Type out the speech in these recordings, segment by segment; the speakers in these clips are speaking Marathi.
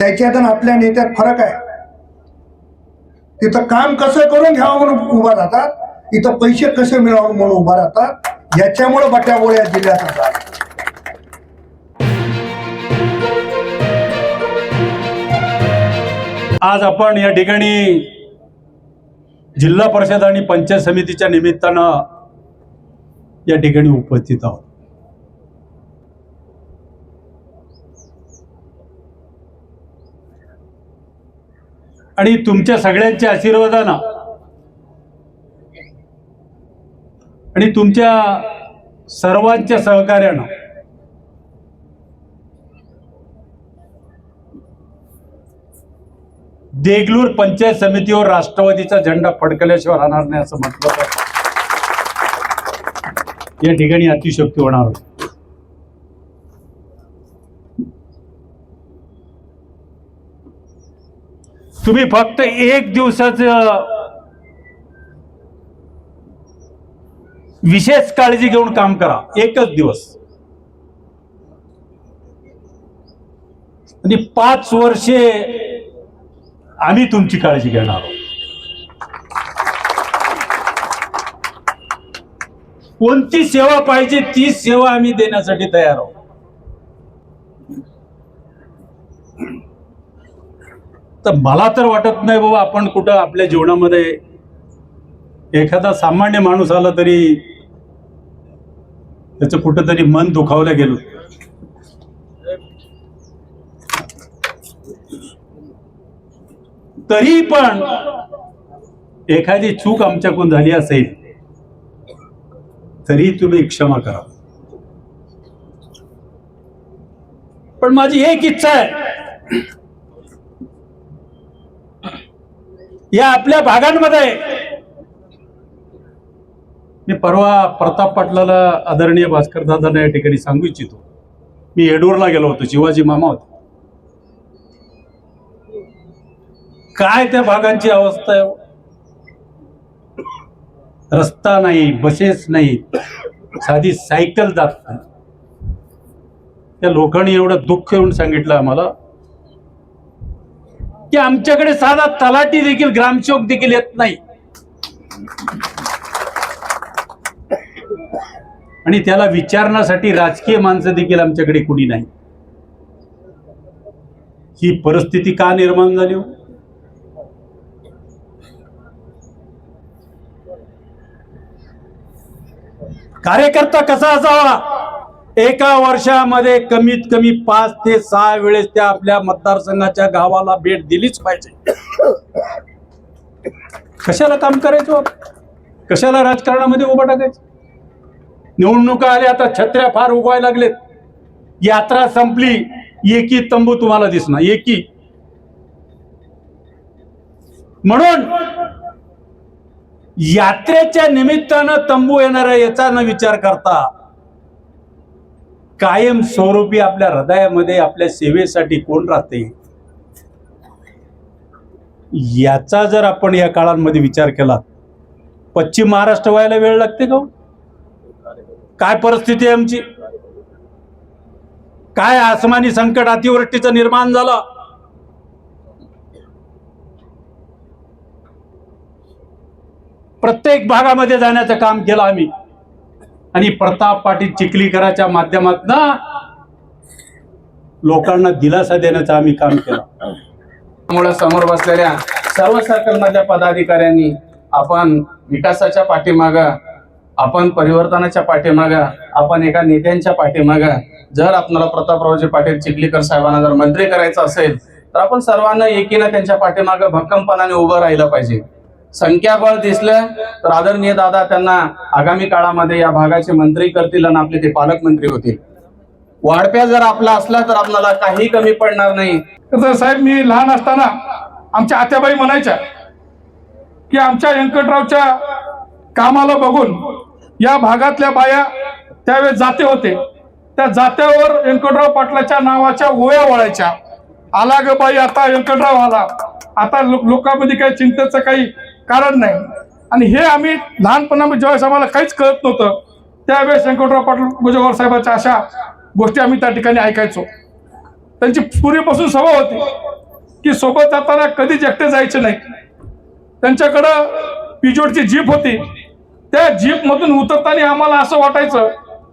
त्याच्यात आणि आपल्या नेत्यात फरक आहे. तिथं काम कसं करून घ्यावं म्हणून उभा राहतात इथं पैसे कसे मिळावं म्हणून उभा राहतात याच्यामुळे बट्या या जिल्ह्यात जातात आज आपण या ठिकाणी जिल्हा परिषद आणि पंचायत समितीच्या निमित्तानं या ठिकाणी उपस्थित आहोत. आणि तुमच्या सगळ्यांच्या आशीर्वादानं. आणि तुमच्या सर्वांच्या सहकार्यानं. देगलूर पंचायत समितीवर राष्ट्रवादीचा झेंडा फडकल्याशिवाय राहणार नाही असं म्हटलं तर. या ठिकाणी अतिशक्ती होणार. होती. तुम्ही फक्त एक दिवसाचं विशेष काळजी घेऊन काम करा. एकच दिवस. आणि पाच वर्षे आम्ही तुमची काळजी घेणार आहोत. कोणती सेवा पाहिजे ती सेवा आम्ही देण्यासाठी तयार आहोत. तर मला तर वाटत नाही बाबा आपण कुठं आपल्या जीवनामध्ये एखादा सामान्य माणूस आला तरी त्याचं कुठंतरी मन दुखावलं गेलो. तरी पण एखादी चूक आमच्याकडून झाली असेल तरी तुम्ही क्षमा करा. पण माझी एक इच्छा आहे या आपल्या भागांमध्ये. मी परवा प्रताप पाटलाला आदरणीय भास्कर दादांना या ठिकाणी सांगू इच्छितो. मी येडूरला गेलो होतो शिवाजी मामा होते. काय त्या भागांची अवस्था आहे? रस्ता नाही बसेस नाही साधी सायकल जात नाही. त्या लोकांनी एवढं दुःख येऊन सांगितलं आम्हाला. की आमच्याकडे साधा तलाठी देखील ग्रामसेवक देखील येत नाही. आणि त्याला विचारण्यासाठी राजकीय माणसं देखील आमच्याकडे कुणी नाही. ही परिस्थिती का निर्माण झाली हो? कार्यकर्ता कसा असावा? एका वर्षामध्ये कमीत कमी पाच ते सहा वेळेस त्या आपल्या मतदारसंघाच्या गावाला भेट दिलीच पाहिजे. कशाला काम करायचो? कशाला राजकारणामध्ये उभं टाकायचं? निवडणुका आल्या आता छत्र्या फार उगवायला लागलेत. यात्रा संपली एकी तंबू तुम्हाला दिसणार एकी. म्हणून यात्रेच्या निमित्तानं तंबू येणार याचा न विचार करता कायम स्वरूपी आपल्या हृदयामध्ये आपल्या सेवेसाठी कोण राहते? याचा जर आपण या काळांमध्ये विचार केला पश्चिम महाराष्ट्र व्हायला वेळ लागते का हो? काय परिस्थिती आहे आमची? काय आसमानी संकट अतिवृष्टीचं निर्माण झालं? प्रत्येक भागामध्ये जाण्याचं काम केलं आम्ही. आणि प्रताप पाटील चिखलीकराच्या माध्यमातनं लोकांना दिलासा देण्याचं आम्ही काम केलं. त्यामुळे समोर बसलेल्या सर्व सर्कल पदाधिकाऱ्यांनी आपण विकासाच्या पाठीमाग आपण परिवर्तनाच्या पाठीमाग आपण एका नेत्यांच्या पाठीमाग जर आपल्याला प्रतापरावजी पाटील चिखलीकर साहेबांना जर मंत्री करायचं असेल तर आपण सर्वांना एकीनं त्यांच्या पाठीमाग भक्कमपणाने उभं राहिलं पाहिजे. संख्याबळ दिसलं तर आदरणीय दादा त्यांना आगामी काळामध्ये या भागाचे मंत्री करतील आणि आपले ते पालकमंत्री होतील. वाढप्या जर आपला असला तर आपल्याला काही कमी पडणार नाही. तर साहेब मी लहान असताना आमच्या आत्याबाई म्हणायच्या की आमच्या व्यंकटरावच्या कामाला बघून या भागातल्या बाया त्यावेळेस जाते होते. त्या जात्यावर व्यंकटराव पाटलाच्या नावाच्या ओया वळायच्या. आला ग बाई आता व्यंकटराव आला. आता लोकांमध्ये काही चिंतेचं काही कारण नाही. आणि हे आम्ही लहानपणामध्ये म्हणजे ज्यावेळेस आम्हाला काहीच कळत नव्हतं त्यावेळेस व्यंकटराव पाटील गुजगाव साहेबांच्या अशा गोष्टी आम्ही त्या ठिकाणी ऐकायचो. त्यांची पूर्वीपासून सभा होती की सोबत जाताना कधीच एकटे जायचे नाही. त्यांच्याकडं पिजोडची जीप होती. त्या जीपमधून उतरताना आम्हाला असं वाटायचं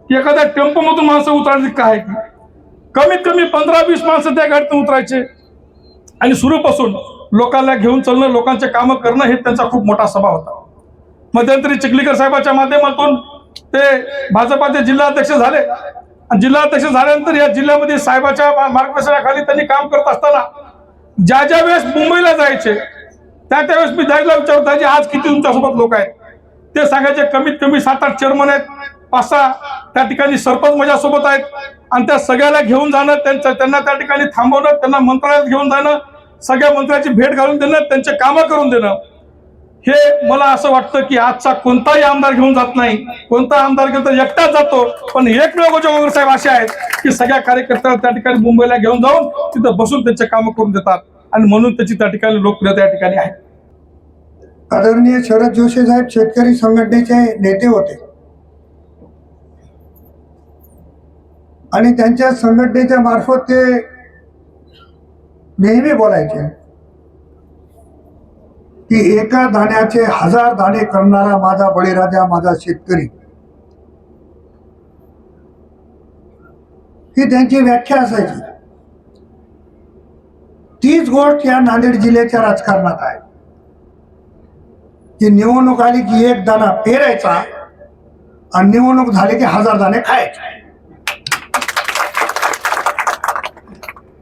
की एखाद्या टेम्पोमधून माणसं उतरायची काय? कमीत कमी पंधरा वीस माणसं त्या गाडीतून उतरायचे. आणि सुरूपासून लोकांना घेऊन चालणं लोकांचे कामं करणं हे त्यांचा खूप मोठा स्वभाव होता. मध्यंतरी चिखलीकर साहेबाच्या माध्यमातून ते भाजपाचे जिल्हाध्यक्ष झाले. आणि जिल्हाध्यक्ष झाल्यानंतर या जिल्ह्यामध्ये साहेबाच्या मार्गदर्शनाखाली त्यांनी काम करत असताना ज्या ज्या वेळेस मुंबईला जायचे त्या त्यावेळेस मी जायला विचारत होता, आज किती तुमच्यासोबत लोक आहेत? ते सांगायचे कमीत कमी सात आठ चेअरमन आहेत. पाच सहा त्या ठिकाणी सरपंच माझ्यासोबत आहेत. आणि त्या सगळ्याला घेऊन जाणं त्यांचं त्यांना त्या ठिकाणी थांबवणं त्यांना मंत्रालयात घेऊन जाणं सगळ्या मंत्र्याची भेट घालून देणं त्यांचे कामं करून देणं. हे मला असं वाटतं की आजचा कोणताही आमदार घेऊन जात नाही. कोणता आमदार घेऊन तर एकटाच जातो. पण एकमेव गोजगावकर साहेब असे आहेत की सगळ्या कार्यकर्त्याला त्या ठिकाणी मुंबईला घेऊन जाऊन तिथं बसून त्यांचे कामं करून देतात. आणि म्हणून त्याची त्या ठिकाणी लोकप्रियता या ठिकाणी आहे. आदरणीय शरद जोशी साहेब शेतकरी संघटनेचे नेते होते. आणि त्यांच्या संघटनेच्या मार्फत ते नेहमी बोलायचे. की एका दाण्याचे हजार दाणे करणारा माझा बळीराजा माझा शेतकरी. ही त्यांची व्याख्या असायची. तीच गोष्ट या नांदेड जिल्ह्याच्या राजकारणात आहे. की निवडणूक आली की एक दाणा पेरायचा आणि निवडणूक झाली की हजार दाणे खायचे.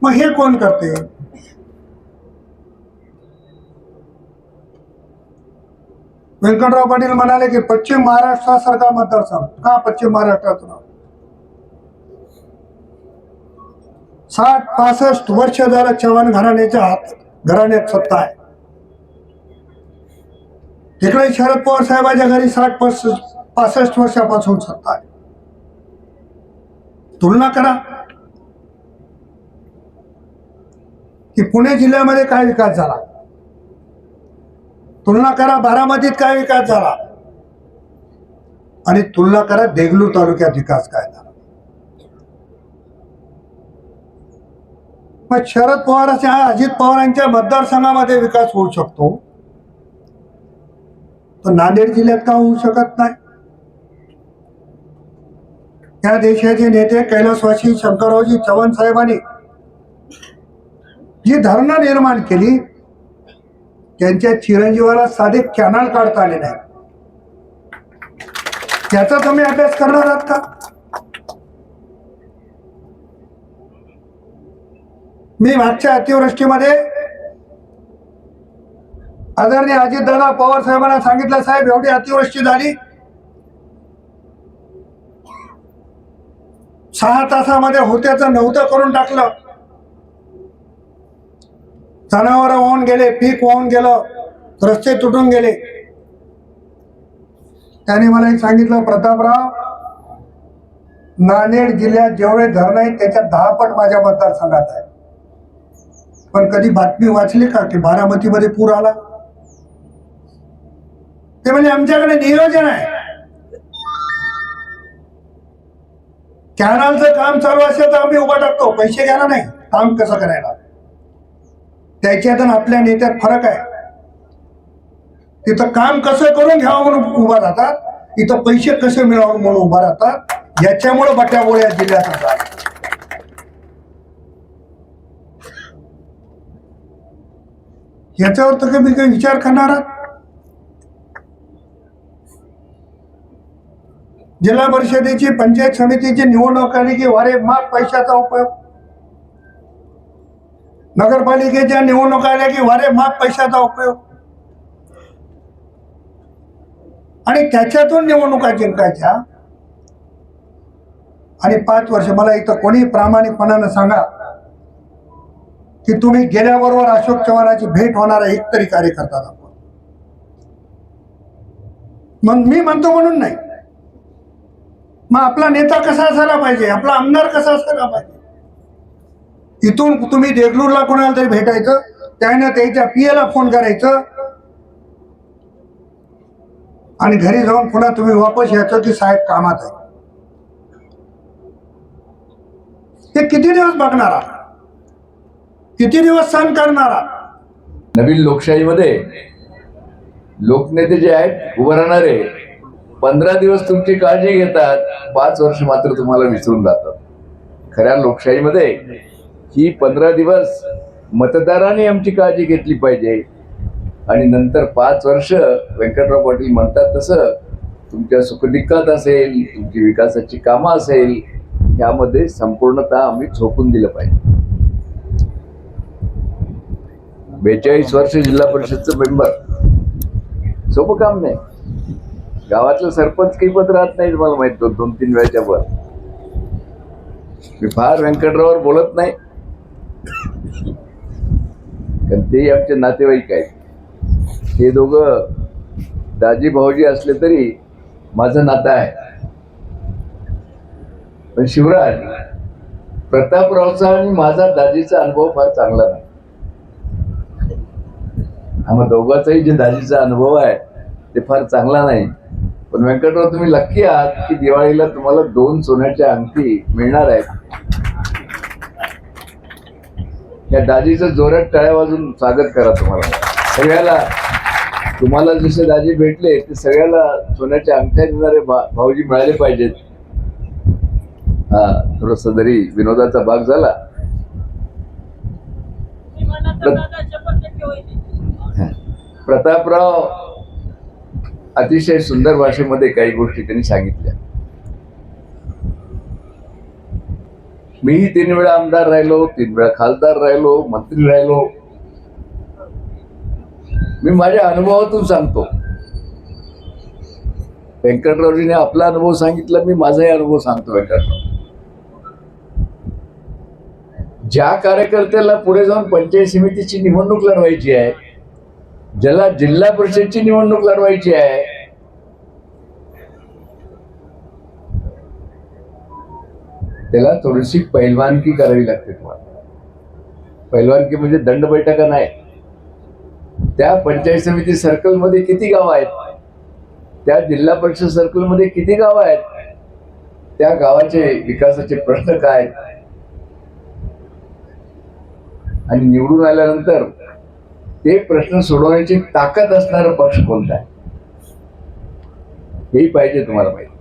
मग हे कोण करते? व्यंकटराव पाटील म्हणाले की पश्चिम महाराष्ट्रासारखा मतदारसंघ का पश्चिम महाराष्ट्राचं नाव साठ पासष्ट वर्ष झालं चव्हाण घराण्याच्या हात घराण्यात सत्ता आहे. तिकडे शरद पवार साहेबाच्या घरी साठ पासष्ट पासष्ट वर्षापासून सत्ता आहे. तुलना करा. की पुणे जिल्ह्यामध्ये काय विकास झाला? तुलना करा बारामतीत काय विकास झाला? आणि तुलना करा देगलूर तालुक्यात विकास काय झाला? मग शरद पवारांच्या अजित पवारांच्या मतदारसंघामध्ये विकास होऊ शकतो. तर नांदेड जिल्ह्यात का होऊ शकत नाही? या देशाचे नेते कैलासवासी शंकररावजी चव्हाण साहेबांनी जी धरणं निर्माण केली त्यांच्या चिरंजीवाला साधे कॅनल काढता आले नाही त्याचा तुम्ही अभ्यास करणार आहात का? मी मागच्या अतिवृष्टीमध्ये आदरणीय अजितदादा पवार साहेबांना सांगितलं साहेब एवढी अतिवृष्टी झाली. सहा तासामध्ये होत्याचं नव्हतं करून टाकलं. जनावर वाहून गेले पीक वाहून गेलं रस्ते तुटून गेले. त्याने मला एक सांगितलं प्रतापराव नांदेड जिल्ह्यात जेवढे धरण आहेत त्याच्या दहा पट माझ्या मतदारसंघात आहे पण कधी बातमी वाचली का की बारामतीमध्ये पूर आला? ते म्हणजे आमच्याकडे नियोजन आहे. कॅनलचं काम चालू असेल तर आम्ही उभा टाकतो पैसे घ्यायला नाही काम कसं करायला? त्याच्यात आणि आपल्या नेत्यात फरक आहे. तिथं काम कसं करून घ्यावं म्हणून उभा राहतात इथं पैसे कसे मिळावं म्हणून उभा राहतात याच्यामुळे बट्याबोळ्या जिल्ह्यात होतात याच्यावर तर तुम्ही काही विचार करणार आहात? जिल्हा परिषदेची पंचायत समितीची निवडणूक आली की वारे माग पैशाचा उपयोग? नगरपालिकेच्या निवडणुका आल्या की वारे माप पैशाचा उपयोग. आणि त्याच्यातून निवडणुका जिंकायच्या. आणि पाच वर्ष मला इथं कोणी प्रामाणिकपणानं सांगा की तुम्ही गेल्याबरोबर अशोक चव्हाणाची भेट होणारा एक तरी कार्यकर्ता दाखवा. मग मी म्हणतो म्हणून नाही. मग आपला नेता कसा असायला पाहिजे? आपला आमदार कसा असायला पाहिजे? इथून तुम्ही देगलूरला कोणाला तरी भेटायचं त्यानं त्याच्या पियाला फोन करायचं. आणि घरी जाऊन पुन्हा तुम्ही वापस यायचं की साहेब कामात आहे. ते किती दिवस बघणार? किती दिवस सहन करणारा? नवीन लोकशाहीमध्ये लोकनेते जे आहेत उभं राहणारे पंधरा दिवस तुमची काळजी घेतात पाच वर्ष मात्र तुम्हाला विसरून जातात. खऱ्या लोकशाहीमध्ये ही पंधरा दिवस मतदाराने आमची काळजी घेतली पाहिजे. आणि नंतर पाच वर्ष व्यंकटराव पाटील म्हणतात तसं तुमच्या सुखदिक्कात असेल तुमची विकासाची कामं असेल यामध्ये संपूर्णतः आम्ही झोकून दिलं पाहिजे. बेचाळीस वर्ष जिल्हा परिषदचं मेंबर. सोपं काम नाही. गावातलं सरपंच काही पद राहत नाही तुम्हाला माहीत दोन दोन तीन वेळाच्या वर. मी फार व्यंकटरावर बोलत नाही. कारण ते आमचे नातेवाईक आहेत. हे दोघं दाजी भाऊजी असले तरी माझं नातं आहे. पण शिवराज प्रतापरावचा आणि माझा दाजीचा अनुभव फार चांगला नाही. आम्हा दोघांचाही जे दाजीचा अनुभव आहे ते फार चांगला नाही. पण व्यंकटराव तुम्ही लक्की आहात की दिवाळीला तुम्हाला दोन सोन्याच्या अंगठी मिळणार आहेत? त्या दाजीचं जोरात टाळ्या वाजून स्वागत करा तुम्हाला. सगळ्याला तुम्हाला जसे दाजी भेटले ते सगळ्याला सोन्याच्या अंगठ्या देणारे भाऊजी मिळाले पाहिजेत. हा थोडस जरी विनोदाचा भाग झाला. प्रतापराव अतिशय सुंदर भाषेमध्ये काही गोष्टी त्यांनी सांगितल्या. मीही तीन वेळा आमदार राहिलो तीन वेळा खासदार राहिलो मंत्री राहिलो. मी माझ्या अनुभवातून सांगतो. व्यंकटरावजीने आपला अनुभव सांगितला मी माझाही अनुभव सांगतो व्यंकटराव ज्या कार्यकर्त्याला पुढे जाऊन पंचायत समितीची निवडणूक लढवायची आहे ज्याला जिल्हा परिषदची निवडणूक लढवायची आहे त्याला थोडीशी पैलवानकी करावी लागते तुम्हाला. पैलवानकी म्हणजे दंड बैठका नाही. त्या पंचायत समिती सर्कलमध्ये किती गाव आहेत? त्या जिल्हा परिषद सर्कलमध्ये किती गाव आहेत? त्या गावाचे विकासाचे प्रश्न काय आहेत? आणि निवडून आल्यानंतर ते प्रश्न सोडवण्याची ताकद असणारा पक्ष कोणता आहे? हेही पाहिजे तुम्हाला माहिती.